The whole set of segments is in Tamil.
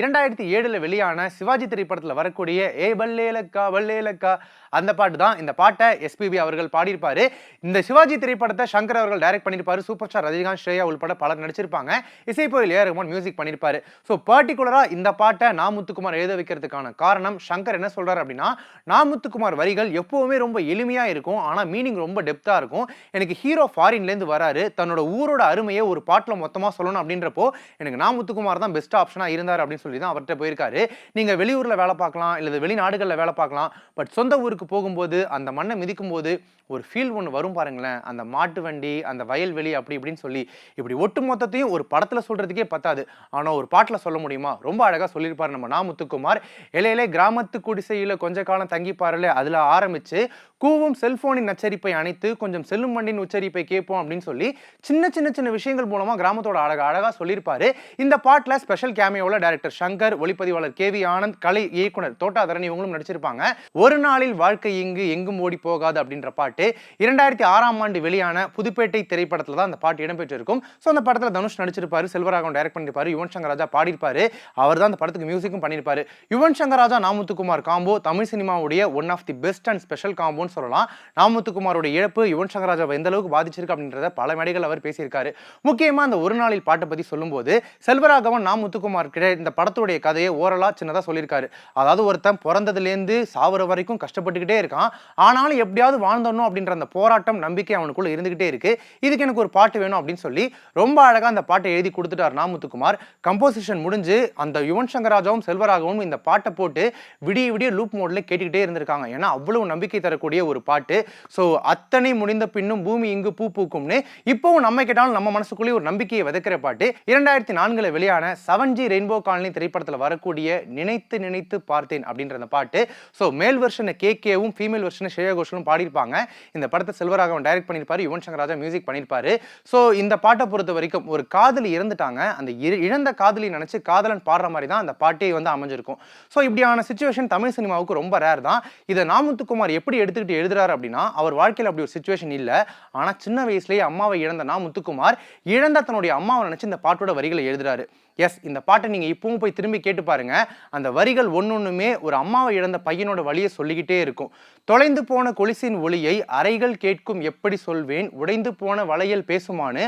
இரண்டாயிரத்தி ஏழில் வெளியான சிவாஜி திரைப்படத்தில் வரக்கூடிய ஏ பல்லேலக்கா பல்லேலக்கா அந்த பாட்டு தான் இந்த பாட்டை எஸ்பிபி அவர்கள் பாடியிருப்பார். இந்த சிவாஜி திரைப்படத்தை சங்கர் அவர்கள் டைரக்ட் பண்ணியிருப்பார். சூப்பர் ஸ்டார் ரஜினிகாந்த் ஸ்ரேயா உள்பட பலர் நடிச்சிருப்பாங்க. இசைப்பொருள் ஏ ரகுமான் மியூசிக் பண்ணியிருப்பார். ஸோ பர்டிகுலராக இந்த பாட்டை நா முத்துக்குமார் எழுத வைக்கிறதுக்கான காரணம் சங்கர் என்ன சொல்கிறார் அப்படின்னா நாமுத்துக்குமார் வரிகள் எப்போவுமே ரொம்ப எளிமையாக இருக்கும். ஆனால் மீனிங் ரொம்ப டெப்த்தாக இருக்கும். எனக்கு ஹீரோ ஃபாரின்லேருந்து வராரு. தன்னோட ஊரோட அருமையை ஒரு பாட்டில் மொத்தமாக சொல்லணும் அப்படின்றப்போ எனக்கு நாமுத்துக்குமார் தான் பெஸ்ட் ஆப்ஷனாக இருந்தார் அப்படின்னு சொல்லி சொல்லி தான் அவர்கிட்ட போயிருக்காரு. நீங்கள் வெளியூரில் வேலை பார்க்கலாம் இல்லை வெளிநாடுகளில் வேலை பார்க்கலாம் பட் சொந்த ஊருக்கு போகும்போது அந்த மண்ணை மிதிக்கும் போது ஒரு ஃபீல் ஒன்று வரும் பாருங்களேன். அந்த மாட்டு வண்டி அந்த வயல்வெளி அப்படி இப்படின்னு சொல்லி இப்படி ஒட்டு மொத்தத்தையும் ஒரு படத்தில் சொல்கிறதுக்கே பத்தாது. ஆனால் ஒரு பாட்டில் சொல்ல முடியுமா? ரொம்ப அழகாக சொல்லியிருப்பார் நம்ம நாமுத்துக்குமார் இலையிலே கிராமத்து குடிசையில் கொஞ்ச காலம் தங்கிப்பாருல அதில் ஆரம்பித்து கூவும் செல்போனின் நச்சரிப்பை அணைத்து கொஞ்சம் செல்லும் வண்டியின் உச்சரிப்பை கேட்போம் அப்படின்னு சொல்லி சின்ன சின்ன சின்ன விஷயங்கள் மூலமாக கிராமத்தோட அழகாக அழகாக சொல்லியிருப்பாரு. இந்த பாட்டில் ஸ்பெஷல் கேமியோவில் டேரக்டர் சங்கர் ஒளிப்பதிவாளர் கே வி ஆனந்த் கலை இயக்குனர் தோட்டாதரன் இவங்களும் நடிச்சிருப்பாங்க. ஒரு நாளில் வாழ்க்கை இங்கு எங்கும் ஓடி போகாது அப்படின்ற பாட்டு இரண்டாயிரத்தி ஆறாம் ஆண்டு வெளியான புதுப்பேட்டை திரைப்படத்தில் தான் அந்த பாட்டு இடம்பெற்றிருக்கும். ஸோ அந்த படத்தில் தனுஷ் நடிச்சிருப்பாரு செல்வராகவன் டைரக்ட் பண்ணியிருப்பாரு யுவன் சங்கர் ராஜா பாடியிருப்பாரு. அவர் தான் அந்த படத்துக்கு மியூசிக்கும் பண்ணியிருப்பாரு. Yuvan Shankar Raja Namuthukumar combo Tamil சினிமாவுடைய one of the best and special காம்போன்னு சொல்லலாம். நாமுத்துக்குமாரோட இழப்பு யுவன் சங்கர் ராஜாவை எந்த அளவுக்கு பாதிச்சிருக்கு அப்படின்றத பல மேடைகள் அவர் பேசியிருக்காரு. முக்கியமாக அந்த ஒரு நாளில் பாட்டை பற்றி சொல்லும்போது செல்வராகவன் நாமுத்துக்குமார் கிட்ட இந்த படத்துடைய கதையை ஓரலாக சின்னதாக சொல்லியிருக்காரு. அதாவது ஒருத்தன் பிறந்ததுலேருந்து சாவர வரைக்கும் கஷ்டப்பட்டுக்கிட்டே இருக்கான். ஆனாலும் எப்படியாவது வாழ்ந்தணும் அப்படின்ற அந்த போராட்டம் நம்பிக்கை அவனுக்குள்ள இருந்துகிட்டே இருக்கு. இதுக்கு எனக்கு ஒரு பாட்டு வேணும் அப்படின்னு சொல்லி ரொம்ப அழகாக அந்த பாட்டை எழுதி கொடுத்துட்டார் நாமுத்துக்குமார். கம்போசிஷன் முடிஞ்சு அந்த யுவன் சங்கர் ராஜாவும் செல்வராகவும் இந்த பாட்டை போட்டு விடிய விடிய லூப் மோட்ல கேட்டுக்கிட்டே இருந்திருக்காங்க. ஏன்னா அவ்வளவு நம்பிக்கை தரக்கூடிய ஒரு பாட்டு. ஸோ அத்தனை முடிந்த பின்னும் பூமி இங்கு பூ பூக்கும்னு இப்போவும் நம்ம கேட்டாலும் நம்ம மனசுக்குள்ளேயே ஒரு நம்பிக்கையை விதைக்கிற பாட்டு. இரண்டாயிரத்தி நான்குல வெளியான செவன் ஜி ரெயின்போ காலனி திரைப்படத்தில் வரக்கூடிய நினைத்து நினைத்து பார்த்தேன் அப்படின்ற அந்த பாட்டு. ஸோ மேல் வெர்ஷனை கேகேவும் ஃபீமேல் வெர்ஷனை ஸ்ரேயா கோஷலும் பாடியிருப்பாங்க. இந்த படத்தை செல்வராகவன் டைரக்ட் பண்ணியிருப்பார் யுவன் சங்கர் ராஜா மியூசிக் பண்ணியிருப்பாரு. ஸோ இந்த பாட்டை பொறுத்த வரைக்கும் ஒரு காதலி இறந்துட்டாங்க. அந்த இழந்த காதலி நினச்சி காதலன் பாடுற மாதிரி தான் அந்த பாட்டே வந்து அமைஞ்சிருக்கும். ஸோ இப்படியான சுச்சுவேஷன் தமிழ் சினிமாவுக்கு ரொம்ப ரேர் தான். இதை நாமுத்துக்குமார் எப்படி எடுத்துக்கிட்டு எழுதுறாரு அப்படின்னா அவர் வாழ்க்கையில் அப்படி ஒரு சுச்சுவேஷன் இல்லை. ஆனால் சின்ன வயசுலேயே அம்மாவை இழந்த நா முத்துக்குமார் இழந்த தன்னுடைய அம்மாவை நினச்சி இந்த பாட்டோட வரிகளை எழுதுறாரு. எஸ் இந்த பாட்டை நீங்கள் இப்பவும் போய் திரும்பி கேட்டு பாருங்க. அந்த வரிகள் ஒன்னொன்றுமே ஒரு அம்மாவை இழந்த பையனோட வழியை சொல்லிக்கிட்டே இருக்கும். தொலைந்து போன கொலுசின் ஒளியை அறைகள் கேட்கும் எப்படி சொல்வேன்? உடைந்து போன வளையல் பேசுமான்னு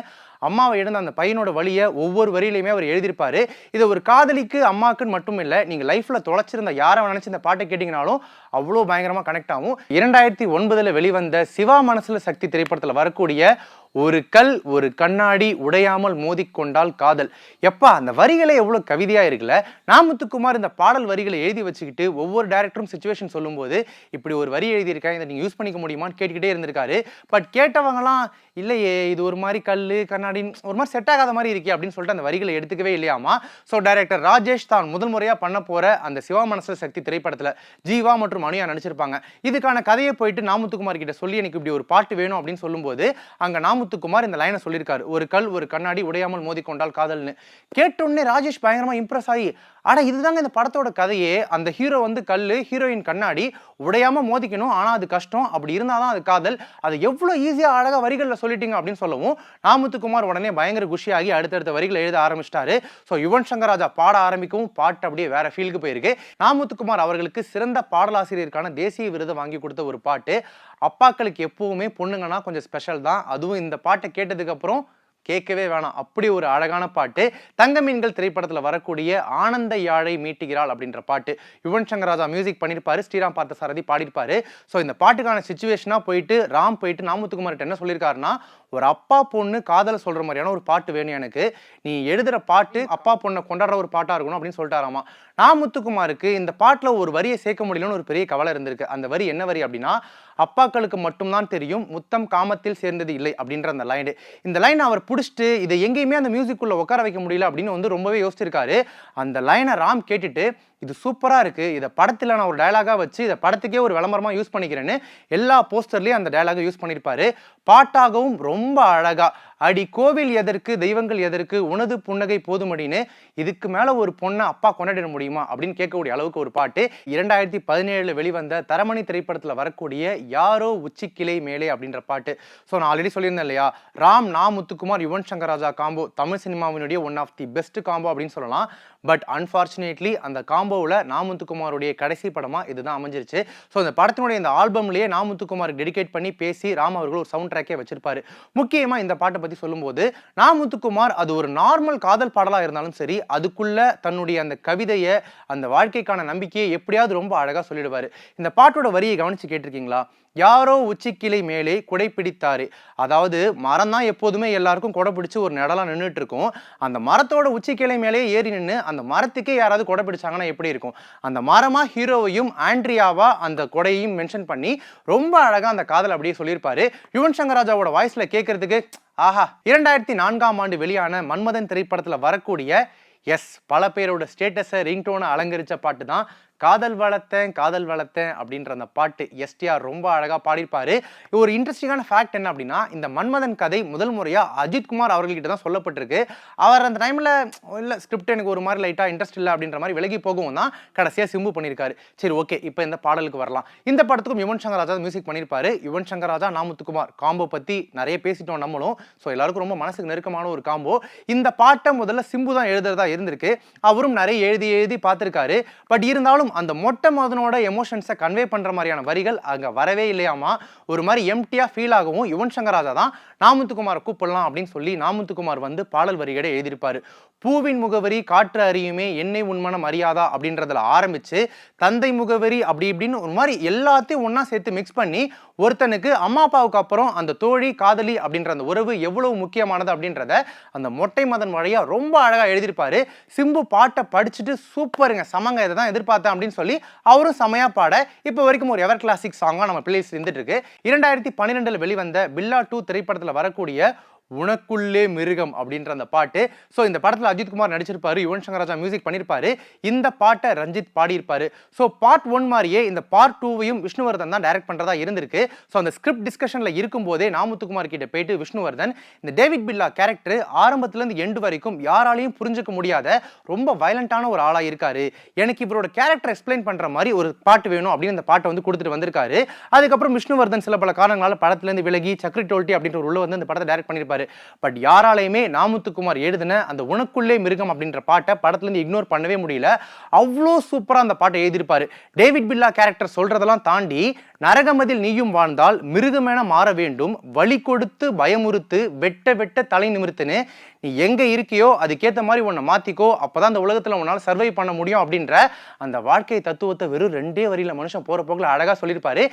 அம்மாவை இழந்த அந்த பையனோட வழியை ஒவ்வொரு வரியிலையுமே அவர் எழுதியிருப்பாரு. இதை ஒரு காதலிக்கு அம்மாக்குன்னு மட்டும் இல்லை நீங்கள் லைஃப்பில் தொலைச்சிருந்த யாரை நினச்சி இந்த பாட்டை கேட்டிங்கனாலும் அவ்வளோ பயங்கரமாக கனெக்ட் ஆகும். இரண்டாயிரத்தி ஒன்பதுல வெளிவந்த சிவா மனசுல சக்தி திரைப்படத்தில் வரக்கூடிய ஒரு கல் ஒரு கண்ணாடி உடையாமல் மோதிக்கொண்டால் காதல். எப்பா அந்த வரிகளே எவ்வளோ கவிதையாக இருக்குல்ல? நாமத்துக்குமார் இந்த பாடல் வரிகளை எழுதி வச்சுக்கிட்டு ஒவ்வொரு டேரக்டரும் சுச்சுவேஷன் சொல்லும்போது இப்படி ஒரு வரி எழுதியிருக்கேன் இதை நீங்கள் யூஸ் பண்ணிக்க முடியுமான்னு கேட்டுக்கிட்டே இருந்திருக்காரு. பட் கேட்டவங்களாம் இல்லையே இது ஒரு மாதிரி கல் கண்ணாடின்னு ஒரு மாதிரி செட் ஆகாத மாதிரி இருக்கே அப்படின்னு சொல்லிட்டு அந்த வரிகளை எடுத்துக்கவே இல்லையாமா? ஸோ டைரக்டர் ராஜேஷ் தான் முதல் முறையாக பண்ண போகிற அந்த சிவா மனசுல சக்தி திரைப்படத்தில் ஜீவா மற்றும் அனுயா நடிச்சிருப்பாங்க. இதுக்கான கதையை போயிட்டு நாமத்துக்குமார் கிட்ட சொல்லி எனக்கு இப்படி ஒரு பாட்டு வேணும் அப்படின்னு சொல்லும்போது அங்கே நாம நாமுத்துக்குமார் இந்த லைனை சொல்லியிருக்காரு. ஒரு கல் ஒரு கண்ணாடி உடையாமல் மோதிக்கொண்டால் காதல்னு. கேட்டோடனே ராஜேஷ் பயங்கரமாக இம்ப்ரெஸ் ஆகி ஆனால் இதுதாங்க இந்த படத்தோட கதையே. அந்த ஹீரோ வந்து கல் ஹீரோயின் கண்ணாடி உடையாமல் மோதிக்கணும். ஆனால் அது கஷ்டம். அப்படி இருந்தால் தான் அது காதல். அது எவ்வளோ ஈஸியாக அழகாக வரிகளில் சொல்லிட்டீங்க அப்படின்னு சொல்லவும் நாமுத்துக்குமார் உடனே பயங்கர குஷியாகி அடுத்தடுத்த வரிகளை எழுத ஆரம்பிச்சிட்டாரு. ஸோ யுவன் சங்கர் ராஜா பாட ஆரம்பிக்கவும் பாட்டு அப்படியே வேற ஃபீலுக்கு போயிருக்கு. நாமுத்துக்குமார் அவர்களுக்கு சிறந்த பாடலாசிரியருக்கான தேசிய விருதை வாங்கி கொடுத்த ஒரு பாட்டு அப்பாக்களுக்கு எப்பவுமே பொண்ணுங்கன்னா கொஞ்சம் ஸ்பெஷல் தான். அதுவும் இந்த பாட்டை கேட்டதுக்கு அப்புறம் கேட்கவே வேணாம். அப்படி ஒரு அழகான பாட்டு. தங்க மீன்கள் திரைப்படத்தில் வரக்கூடிய ஆனந்த யாழை மீட்டுகிறாள் அப்படின்ற பாட்டு. யுவன் சங்கர் ராஜா மியூசிக் பண்ணியிருப்பாரு ஸ்ரீராம் பார்த்தசாரதி பாடியிருப்பாரு. ஸோ இந்த பாட்டுக்கான சுச்சுவேஷனாக போயிட்டு ராம் போயிட்டு நாமுத்துக்குமார்ட்ட என்ன சொல்லியிருக்காருன்னா ஒரு அப்பா பொண்ணு காதலை சொல்கிற மாதிரியான ஒரு பாட்டு வேணும் எனக்கு. நீ எழுதுகிற பாட்டு அப்பா பொண்ணை கொண்டாடுற ஒரு பாட்டாக இருக்கணும் அப்படின்னு சொல்லிட்டாராமா. நான் முத்துக்குமாருக்கு இந்த பாட்டில் ஒரு வரியை சேர்க்க முடியலன்னு ஒரு பெரிய கவலை இருந்திருக்கு. அந்த வரி என்ன வரி அப்படின்னா அப்பாக்களுக்கு மட்டும்தான் தெரியும் முத்தம் காமத்தில் சேர்ந்தது இல்லை அப்படின்ற அந்த லைன் இந்த லைன் அவர் பிடிச்சிட்டு இதை எங்கேயுமே அந்த மியூசிக்குள்ளே உட்கார வைக்க முடியல அப்படின்னு வந்து ரொம்பவே யோசிச்சிருக்காரு. அந்த லைனை ராம் கேட்டுட்டு இது சூப்பராக இருக்குது இதை படத்தில் நான் ஒரு டயலாகா வச்சு இதை படத்துக்கே ஒரு விளம்பரமாக யூஸ் பண்ணிக்கிறேன்னு எல்லா போஸ்டர்லேயும் அந்த டயலாக யூஸ் பண்ணியிருப்பாரு. பாட்டாகவும் ரொம்ப அழகாக அடி கோவில் எதற்கு தெய்வங்கள் எதற்கு உனது புன்னகை போதுமடின்னு இதுக்கு மேலே ஒரு பொண்ணை அப்பா கொண்டாடிட முடியுமா அப்படின்னு கேட்கக்கூடிய அளவுக்கு ஒரு பாட்டு. இரண்டாயிரத்தி பதினேழில் வெளிவந்த தரமணி திரைப்படத்தில் வரக்கூடிய யாரோ உச்சிக்கிளை மேலே அப்படின்ற பாட்டு. ஸோ நான் ஆல்ரெடி சொல்லியிருந்தேன் இல்லையா? Ram Na Muthukumar Yuvan Shankar Raja combo Tamil சினிமாவினுடைய one of the best combo அப்படின்னு சொல்லலாம். பட் அன்ஃபார்ச்சுனேட்லி அந்த காம்போ காம்போவில் நாமுத்துக்குமாருடைய கடைசி படமாக இதுதான் அமைஞ்சிருச்சு. ஸோ இந்த படத்தினுடைய இந்த ஆல்பம்லேயே நாமுத்துக்குமாருக்கு டெடிகேட் பண்ணி பேசி ராம் அவர்கள் ஒரு சவுண்ட் ட்ராக்கே வச்சிருப்பாரு. முக்கியமாக இந்த பாட்டை பற்றி சொல்லும்போது நாமுத்துக்குமார் அது ஒரு நார்மல் காதல் பாடலாக இருந்தாலும் சரி அதுக்குள்ள தன்னுடைய அந்த கவிதையை அந்த வாழ்க்கைக்கான நம்பிக்கையை எப்படியாவது ரொம்ப அழகாக சொல்லிடுவார். இந்த பாட்டோட வரியை கவனித்து கேட்டிருக்கீங்களா? யாரோ உச்சிக்கிளை மேலே குடை பிடித்தாரு அதாவது மரம் தான் எப்போதுமே எல்லாருக்கும் குடை பிடிச்சி ஒரு நிழலாக நின்றுட்டு இருக்கும் அந்த மரத்தோட உச்சிக்கிளை மேலே ஏறி நின்று அந்த மரத்துக்கே யாராவது குடை பிடிச்சாங்கன்னா எப்படி இருக்கும்? அந்த மரமாக ஹீரோவையும் ஆண்ட்ரியாவா அந்த கொடையையும் மென்ஷன் பண்ணி ரொம்ப அழகாக அந்த காதல் அப்படியே சொல்லியிருப்பாரு. யுவன் சங்கர் ராஜாவோட வாய்ஸில் கேட்கறதுக்கு ஆஹா இரண்டாயிரத்தி நான்காம் ஆண்டு வெளியான மன்மதன் திரைப்படத்தில் வரக்கூடிய எஸ் பல பேரோட ஸ்டேட்டஸை ரிங்டோனை அலங்கரித்த பாட்டு தான். காதல் வளர்த்தேன் காதல் வளர்த்தேன் அப்படின்ற அந்த பாட்டு எஸ்டிஆர் ரொம்ப அழகாக பாடியிருப்பாரு. ஒரு இன்ட்ரெஸ்டிங்கான ஃபேக்ட் என்ன அப்படின்னா இந்த மன்மதன் கதை முதல் முறையாக அஜித் குமார் அவர்கள்கிட்ட தான் சொல்லப்பட்டிருக்கு. அவர் அந்த டைமில் இல்லை ஸ்கிரிப்ட் எனக்கு ஒரு மாதிரி லைட்டாக இன்ட்ரெஸ்ட் இல்லை அப்படின்ற மாதிரி விலகி போகவும் தான் கடைசியாக சிம்பு பண்ணியிருக்காரு. சரி ஓகே இப்போ இந்த பாடலுக்கு வரலாம். இந்த படத்துக்கும் யுவன் சங்கர் ராஜா மியூசிக் பண்ணியிருப்பாரு. யுவன் சங்கர் ராஜா நாமுத்துக்குமார் காம்போ பற்றி நிறைய பேசிட்டோம் நம்மளும். ஸோ எல்லாருக்கும் ரொம்ப மனசுக்கு நெருக்கமான ஒரு காம்போ இந்த பாட்டை முதல்ல சிம்பு தான் எழுதுறதா இருந்திருக்கு. அவரும் நிறைய எழுதி எழுதி பார்த்துருக்காரு. பட் இருந்தாலும் அந்த மொட்டை மதனோட எமோஷன்ஸை கன்வே பண்ணுற மாதிரியான வரிகள் அங்கே வரவே இல்லையாமா? ஒரு மாதிரி எம்டியாக ஃபீல் ஆகவும் யுவன் சங்கர் ராஜா தான் நாமுத்துக்குமாரை கூப்பிடலாம் அப்படின்னு சொல்லி நாமுத்துக்குமார் வந்து பாடல் வரிகளை எழுதியிருப்பாரு. பூவின் முகவரி காற்று அறியுமே என்னை உண்மனம் அறியாதா அப்படின்றதுல ஆரம்பித்து தந்தை முகவரி அப்படி இப்படின்னு ஒரு மாதிரி எல்லாத்தையும் ஒன்றா சேர்த்து மிக்ஸ் பண்ணி ஒருத்தனுக்கு அம்மா அப்பாவுக்கு அப்புறம் அந்த தோழி காதலி அப்படின்ற அந்த உறவு எவ்வளவு முக்கியமானது அப்படின்றத அந்த மொட்டை மதன் வழியாக ரொம்ப அழகாக எழுதியிருப்பாரு. சிம்பு பாட்டை படிச்சுட்டு சூப்பருங்க சமங்க இதை தான் எதிர்பார்த்தேன் அப்படின்னு சொல்லி அவரும் செமையா பாட இப்போ வரைக்கும் ஒரு எவர் கிளாசிக் சாங்காக நம்ம பிளேஸ் இருந்துட்டு இருக்கு. இரண்டாயிரத்தி பன்னிரெண்டில் வெளிவந்த பில்லா டூ திரைப்படத்தில் வரக்கூடிய உனக்குள்ளே மிருகம் அப்படின்ற அந்த பாட்டு. ஸோ இந்த படத்தில் அஜித்குமார் நடிச்சிருப்பாரு யுவன் சங்கர் ராஜா மியூசிக் பண்ணியிருப்பாரு இந்த பாட்டை ரஞ்சித் பாடியிருப்பாரு. ஸோ பார்ட் ஒன் மாதிரியே இந்த பார்ட் டூவையும் விஷ்ணுவர்தன் தான் டைரக்ட் பண்ணுறதா இருந்திருக்கு. ஸோ அந்த ஸ்கிரிப்ட் டிஸ்கஷனில் இருக்கும்போதே நாமுத்துக்குமார் கிட்ட போயிட்டு விஷ்ணுவர்தன் இந்த டேவிட் பில்லா கேரக்டர் ஆரம்பத்துலேருந்து எண்டு வரைக்கும் யாராலையும் புரிஞ்சுக்க முடியாத ரொம்ப வயலண்டான ஒரு ஆளாக இருக்காரு. எனக்கு இவரோட கேரக்டர் எக்ஸ்பிளைன் பண்ணுற மாதிரி ஒரு பாட்டு வேணும் அப்படின்னு அந்த பாட்டை வந்து கொடுத்துட்டு வந்திருக்காரு. அதுக்கப்புறம் விஷ்ணுவர்தன் சில பல காரணங்களால் படத்துலேருந்து விலகி சக்ரி டோல்ட்டி அப்படின்ற ஒரு உள்ள வந்து அந்த படத்தை டைரக்ட் பண்ணியிருப்பாரு பட் யாராலையுமே நாமுத்துக்குமார் எழுதின அந்த உனக்குள்ளே மிருகம் அப்படின்ற பாட்டை படத்துலேருந்து இக்னோர் பண்ணவே முடியல. அவ்வளோ சூப்பராக அந்த பாட்டை எழுதியிருப்பாரு. டேவிட் பில்லா கேரக்டர் சொல்றதெல்லாம் தாண்டி நரகமதில் நீயும் வாழ்ந்தால் மிருகமென மாற வேண்டும். வழி கொடுத்து பயமுறுத்து வெட்ட வெட்ட தலை நிமிர்த்துன்னு நீ எங்கே இருக்கியோ அதுக்கேற்ற மாதிரி உன்னை மாத்திக்கோ அப்பதான் அந்த உலகத்தில் உன்னால சர்வை பண்ண முடியும் அப்படின்ற அந்த வாழ்க்கை தத்துவத்தை வெறும் ரெண்டே வரியில மனுஷன் போகிற போக்கில் அழகா சொல்லியிருப்பாரு.